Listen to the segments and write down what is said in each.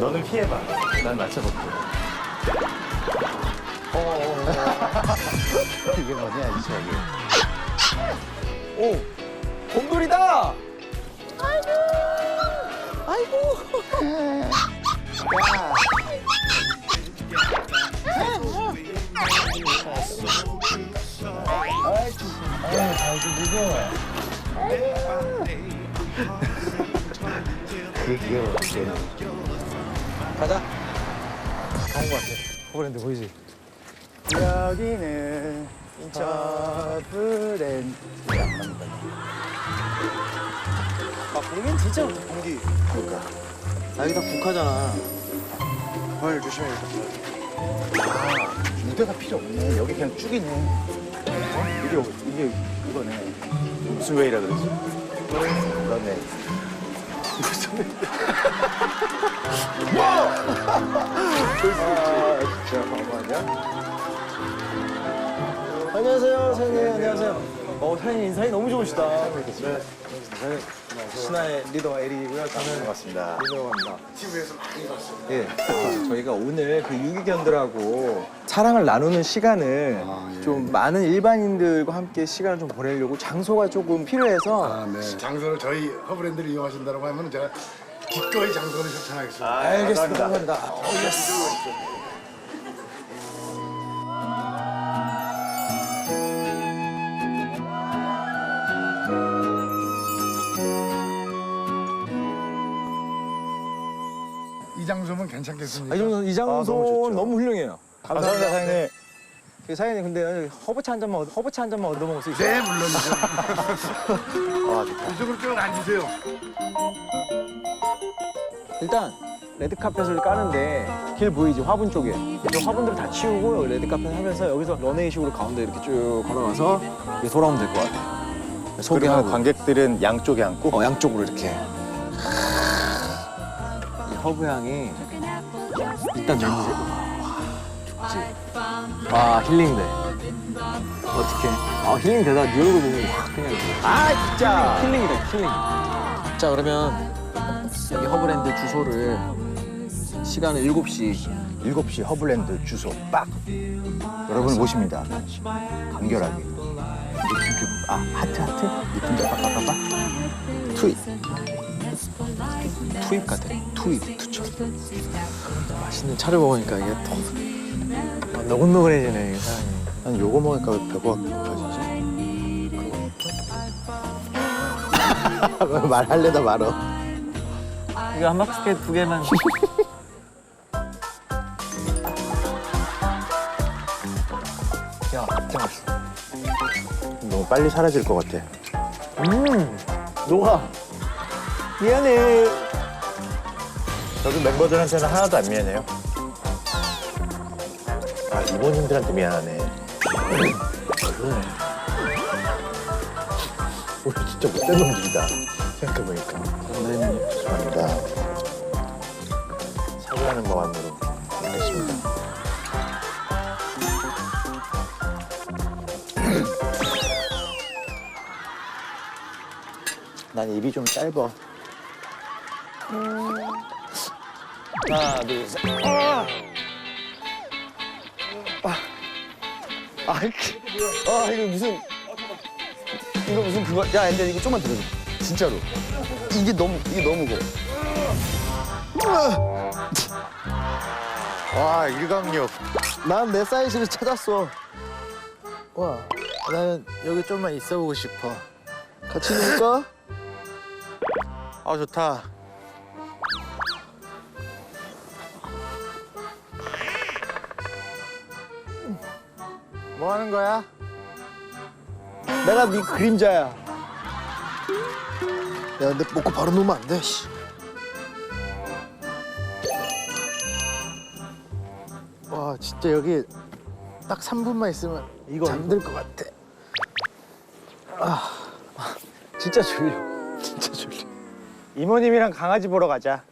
너는 피해봐. 난 맞춰볼게. 이게 뭐냐 이 저기. 오, 곰돌이다. 그게 귀여워. 가자. 가온 것 같아. 호브랜드 보이지? 여기는 인천 브랜드. 아, 공기는 진짜 좋다, 공기. 그러니까. 아, 여기 다 국화잖아. 헐, 조심해. 아, 무대가 필요 없네. 여기 그냥 쭉이네. 어? 이게 이게 이거네. 무슨 웨이라 그러지? 그러네. 아, 진짜 바보 아니야? 안녕하세요, 사장님. 안녕하세요. 어, 사장님 인상이 너무 좋으시다. 네. 신화의 리더 에릭이고요. 저는 반갑습니다. 유명합니다. TV에서 많이 봤어요. 예. 아, 저희가 오늘 그 유기견들하고 사랑을 나누는 시간을 아, 예. 좀 많은 일반인들과 함께 시간을 좀 보내려고 장소가 조금 필요해서 아, 네. 장소를 저희 허브랜드를 이용하신다고 하면 제가 기꺼이 장소를 협찬하겠습니다. 알겠습니다. 감사합니다. 어, 예스. 장소면 괜찮겠습니까? 아, 이 정도 이 장소 아, 너무 훌륭해요. 감사합니다, 사장님. 그 사장님 근데 허브차 한 잔만 얻- 허브차 한 잔만 얻어 먹을 수 있어요? 네, 물론이죠. 아, 좋다. 이쪽으로 쭉 앉으세요. 일단 레드 카펫을 까는데 길 보이지 화분 쪽에 저 화분들 다 치우고 레드 카펫 하면서 여기서 런웨이식으로 가운데 이렇게 쭉 걸어가서 이렇게 돌아오면 될 것 같아요. 소개하고 관객들은 양쪽에 앉고 어, 양쪽으로 이렇게 이 허브 향이 일단 냄새 죽지. 와 힐링돼. 어떻게? 아 힐링 되다 네 얼굴 보면 확 그냥 아 진짜 힐링이다 힐링. 자 그러면 여기 허브랜드 주소를 시간은 7시 7시 허블랜드 주소 빡. 여러분 모십니다. 간결하게. 느낌표 아 하트 하트 느낌표 빡빡빡빡. 투입 투입 같아 투입 투척. 맛있는 차를 먹으니까 이게 더 아, 노곤노곤해지네 이게 사람이 난 요거 먹으니까 왜 배가 고파 지지? 말할래다 말어. 이거 한 박스에 두 개만 야 진짜 맛있어. 너무 빨리 사라질 것 같아. 음 녹아. 미안해 저도 멤버들한테는 하나도 안 미안해요. 아 이모님들한테 미안하네. 그러네. 우리 진짜 못된 놈들이다. 생각해보니까. 죄송합니다. 사죄하는 마음으로 하겠습니다. 난 입이 좀 짧아. 하나 둘 셋 아! 아, 아, 이게, 아 이거 무슨 이거 무슨 그거 야 근데 이거 좀만 들어줘 진짜로 이게 너무 이게 너무 무거워 와 일광욕. 난 내 사이즈를 찾았어 와 나는 여기 좀만 있어보고 싶어. 같이 놀까? 아 좋다. 뭐 하는 거야? 내가 네 그림자야 야, 근데 먹고 바로 놓으면 안 돼. 씨. 와, 진짜 여기 딱 3분만 있으면 이거, 잠들 것 같아. 진짜 졸려 진짜 졸려 이모님이랑 강아지 보러 가자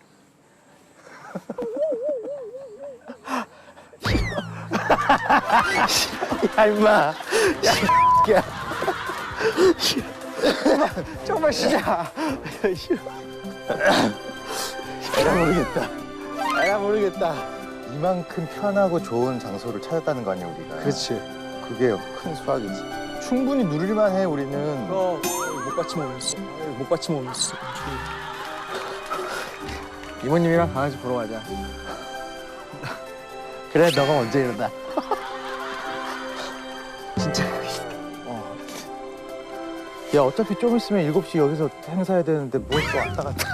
야, 임마. 야, 야. 조금만 쉬자 에라 모르겠다. 모르겠다. 이만큼 편하고 좋은 장소를 찾았다는 거 아니야 우리가. 그렇지. 그게 큰 수학이지. 충분히 누릴만 해 우리는. 어, 못 받치면 오셨어. 못 받치면 오셨어. 이모님이랑 강아지 보러 가자. 그래 너가 먼저 일어나. 야 어차피 좀 있으면 7시 여기서 행사해야 되는데 뭘 또 왔다 갔다.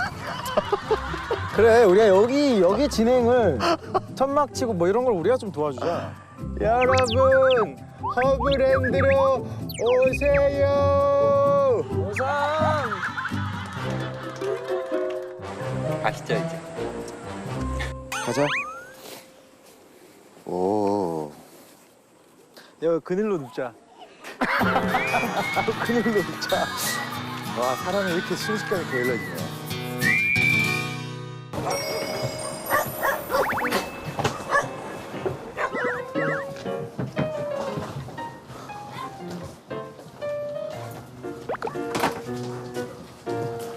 그래, 우리가 여기 여기 진행을 천막 치고 뭐 이런 걸 우리가 좀 도와주자. 여러분 허브랜드로 오세요. 오상. 가시죠 이제. 가자. 오. 야, 그늘로 눕자. 그늘로 눕자. 와 사람이 이렇게 순식간에 게을러지네.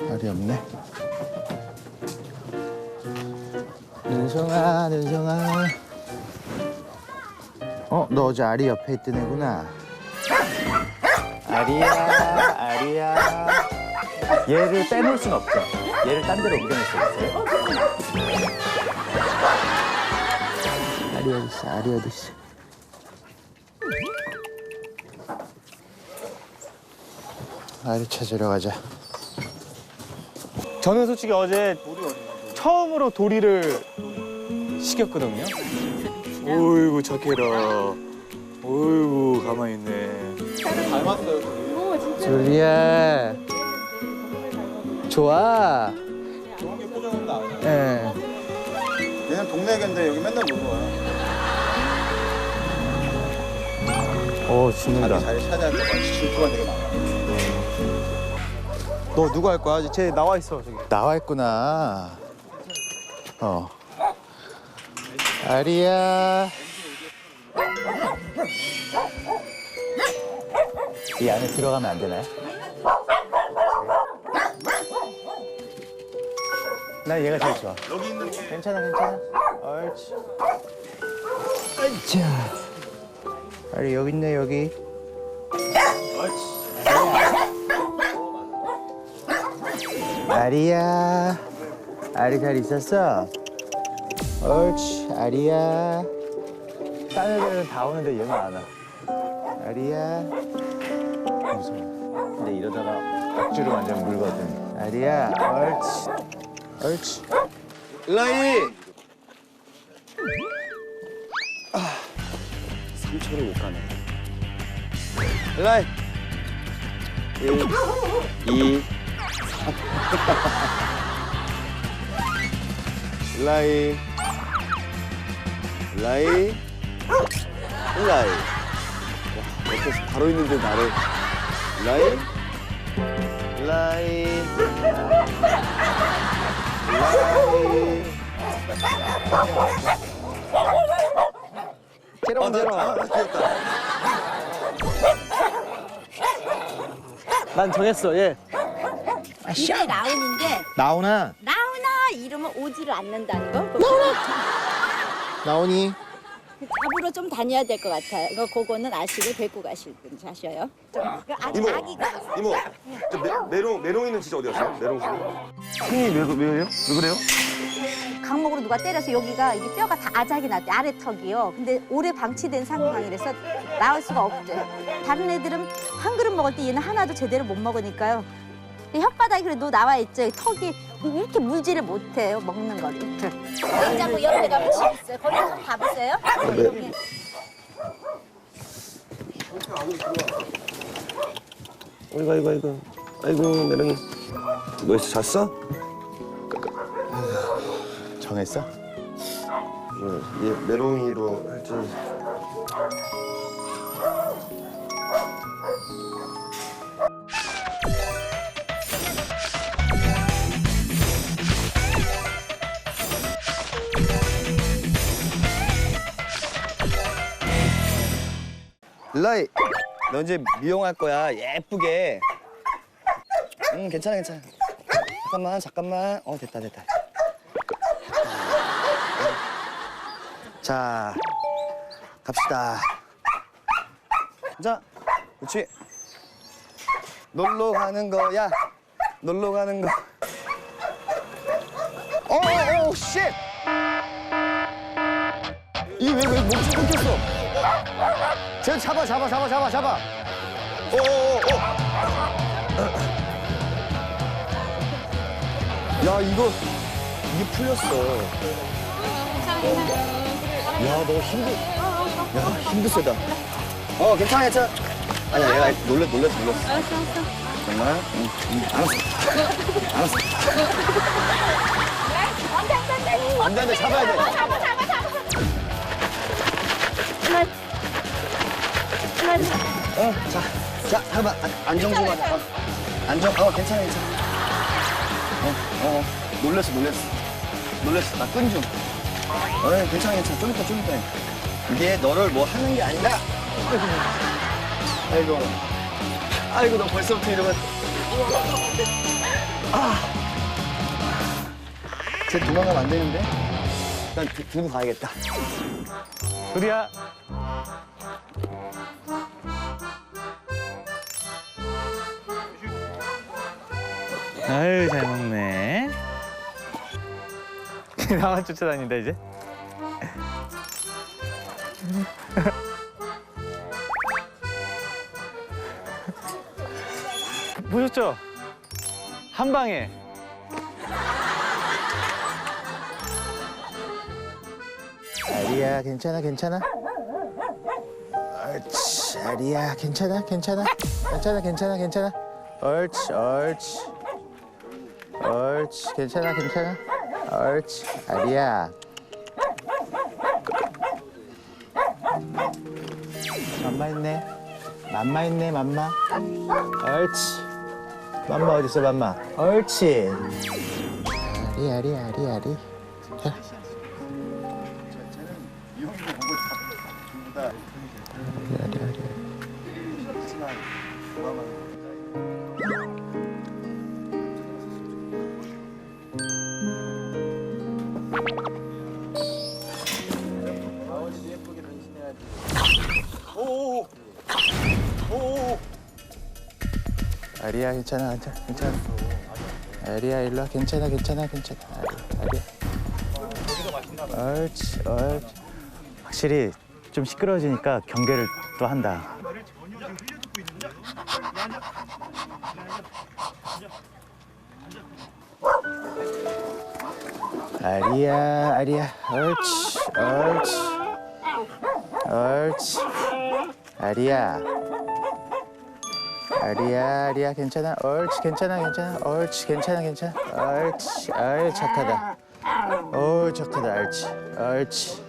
알이 없네. 눈송아, 눈송아. 어, 너 어제 아리 옆에 있던 애구나. 아리야, 아리야. 얘를 빼놓을 순 없죠. 얘를 딴 데로 옮겨낼 수 있어요. 아리 어디 있어? 아리 찾으러 가자. 저는 솔직히 어제 처음으로 도리를 시켰거든요. 어이구 착해라. 어이구 가만히 있네. 줄리아. 좋아. 예. 얘는 동네 애인데 여기 맨날 놀러 와. 오. 자기 자리 찾아야 돼. 질투가 되게 많아. 너 누구 할 거야? 쟤 나와 있어 저기. 나와 있구나. 어. 아리야. 이 안에 들어가면 안 되나요? 난 얘가 제일 좋아. 여기 있는 게 괜찮아, 괜찮아. 옳지. 자. 아리 여기 있네, 여기. 아리야. 아리 잘 있었어? 옳지, 아리야. 딴 애들은 다 오는데 얘는 안 와. 아리야. 무서워. 근데 이러다가 억지로 완전 물거든. 아리야, 옳지. 옳지. 일라이. 3초를 못 가네. 일라이. 1, 2, 3. 일라이. 일라이. 일라이. 와, 옆에서 바로 있는데 나를. 일라이. 일라이. 일라이. 제롬 제롬. 난 정했어 얘. 이게 라운인데 나오나? 라운아 이러면 오지를 않는다는 거. 나오나. 나오니? 잡으러 좀 다녀야 될 것 같아요. 이거 그거는 아시고 데리고 가실든지 하셔요. 좀, 그 아직 이모, 아기가 이모, 저 메, 메롱, 메롱이는 진짜 어디 갔어요? 메롱 씨. 형이 왜, 왜요? 왜 그래요? 강목으로 누가 때려서 여기가 이게 뼈가 다 아작이 났대 아래 턱이요. 근데 오래 방치된 상황이라서 나올 수가 없대. 다른 애들은 한 그릇 먹을 때 얘는 하나도 제대로 못 먹으니까요. 이 혓바닥이 그래도 나와 있죠. 턱이 이렇게 물지를 못해요. 먹는 거를. 여기 잡고 옆에 가면 집 있어요. 거기 한번 가보세요. 여기. 아이고, 아이고, 아이고. 아이고, 메롱이. 너 있어, 잤어? 정했어? 응, 얘 메롱이로 할지. 일라이, 너 이제 미용할 거야. 예쁘게. 응, 괜찮아, 괜찮아. 잠깐만, 잠깐만. 어, 됐다, 됐다. 자, 갑시다. 자, 그렇지. 놀러 가는 거야. 놀러 가는 거. 어, 어, 어, 쉣! 이게 왜, 왜 몸치 끊겼어? 쟤 잡아, 잡아, 잡아, 잡아, 잡아. 어, 어, 어, 어. 야, 이거, 이게 풀렸어. 야, 너 힘들, 야, 힘도 세다. 어, 괜찮아, 괜찮아. 아니야, 얘가 놀랬, 놀랬어, 놀랬어. 알았어, 알았어. 정말? 응, 응, 알았어. 알았어. 안 돼, 안 돼, 잡아야 돼. 잡아, 잡아, 잡아. 어, 자, 자, 해봐. 안- 안정 좀 하자. 어. 안정, 어, 괜찮아, 괜찮아. 어, 어, 놀랬어, 놀랬어. 놀랬어. 나끈 좀. 어, 괜찮아, 괜찮아. 좀 이따, 좀 이따. 이게 너를 뭐 하는 게 아니라. 아이고. 아이고, 너 벌써부터 이러면. 아. 쟤 도망가면 안 되는데? 일단 들- 들고 가야겠다. 둘이야. 아유 잘 먹네. 나만 쫓아다닌다 이제. 보셨죠? 한 방에. 아리야 괜찮아 괜찮아 옳지 아리야 괜찮아 괜찮아 괜찮아 괜찮아 괜찮아 옳지 옳지 옳지 괜찮아 괜찮아. 옳지 아리야. 맘마 있네. 맘마 있네 맘마. 옳지. 맘마 어딨어 맘마? 옳지. 아리 아리 아리 아리. 자. 아리 아리 아리 야 괜찮아 괜찮아 괜찮아. 아리야 일로 와. 괜찮아 괜찮아 괜찮아. 아리야. 옳지 옳지 확실히 좀 시끄러워지니까 경계를 또 한다. 아리야 아리야. 옳지 옳지 옳지 아리야 아리야 아리야 괜찮아. 옳지 괜찮아 괜찮아. 옳지 괜찮아 괜찮아. 옳지 아유 착하다. 오 착하다 옳지 옳지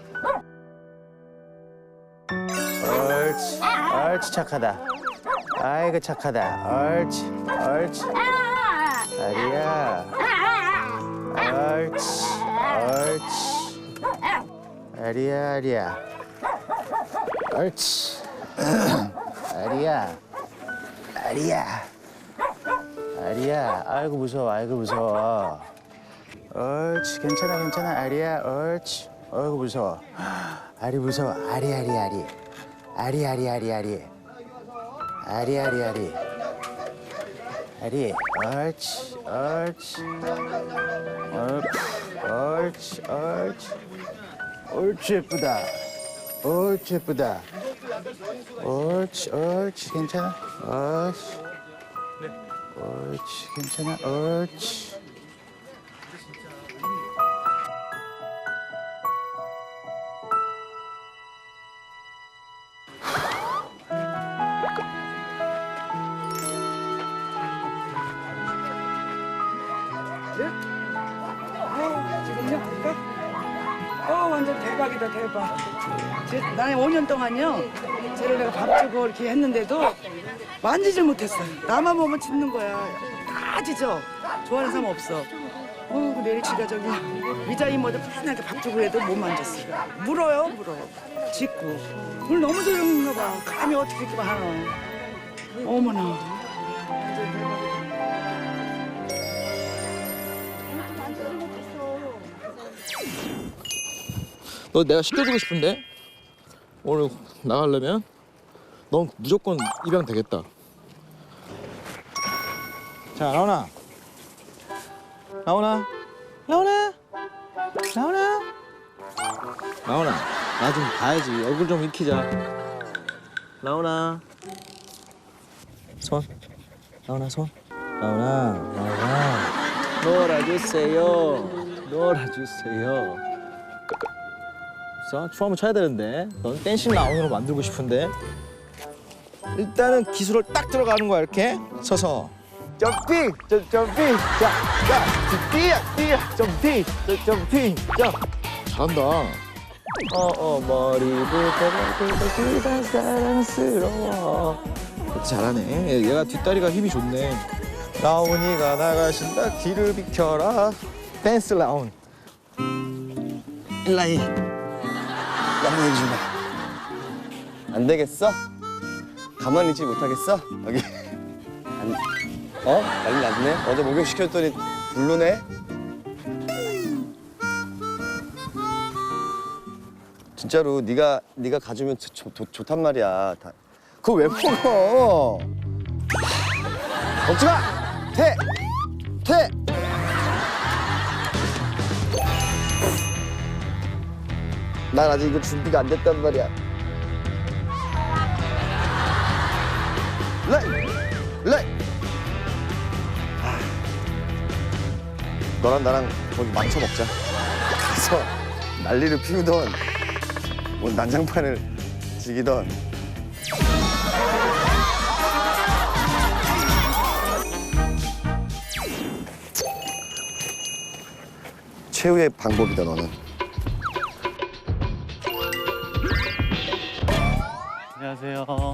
옳지 옳지 착하다. 아이고 착하다. 옳지 옳지 아리야. 옳지 옳지 아리야 아리야. 옳지 아리야 아리야. 아리야. 아이고 무서워. 아이고 무서워. 옳지. 괜찮아 괜찮아. 아리야. 옳지. 아이고 무서워. 아리 무서워. 아리 아리 아리. 아리 아리 아리 아리. 아리 아리 아리. 아리. 옳지. 옳지. 옳지. 옳지. 옳지. 옳지 예쁘다. 옳지 예쁘다. 옳지 옳지 괜찮아? 옳지 옳지 괜찮아? 옳지 대박이다 대박. 제, 나는 5년 동안요. 쟤를 내가 밥 주고 이렇게 했는데도 만지질 못했어요. 나만 보면 짖는 거야. 다 짖어. 좋아하는 사람 없어. 어, 그 내리치가 저기 위자 이모들 편하게 밥 주고 해도 못 만졌어. 물어요, 물어. 짖고. 오늘 너무 조용한가 봐. 감히 어떻게 이렇게 하나. 어머나. 너 내가 시켜주고 싶은데? 오늘 나가려면? 넌 무조건 입양 되겠다. 자 라온아, 라온아, 라온아, 라온아, 라온아, 나 좀 봐야지. 얼굴 좀 익히자. 라온아, 손, 라온아 손, 라온아, 라온아, 놀아주세요, 놀아주세요. 자, 춤 한번 춰야 되는데. 넌 댄싱 라운으로 만들고 싶은데. 일단은 기술을 딱 들어가는 거야 이렇게. 서서. 점핑 점, 점핑. 자 자 뛰어 뛰어 점핑 점, 점핑. 점 잘한다. 어어 머리부터 발끝까지 사랑스러워. 잘하네. 얘가 뒷다리가 힘이 좋네. 라온이가 나가신다. 길을 비켜라. 댄스 라온 일라이 양 보해 주마 안 되겠어? 가만히 있지 못하겠어? 여기 안, 어? 난리 났네 어제 목욕 시켰더니 불르네 진짜로 네가 네가 가주면 좋, 좋, 좋단 말이야 다. 그거 왜 먹어 먹지 마! 퇴! 퇴! 난 아직 이거 준비가 안 됐단 말이야. 레! 레! 아, 너랑 나랑 거기 망쳐 먹자. 가서 난리를 피우던 뭐 난장판을 지기던 최후의 방법이다 너는. 안녕하세요.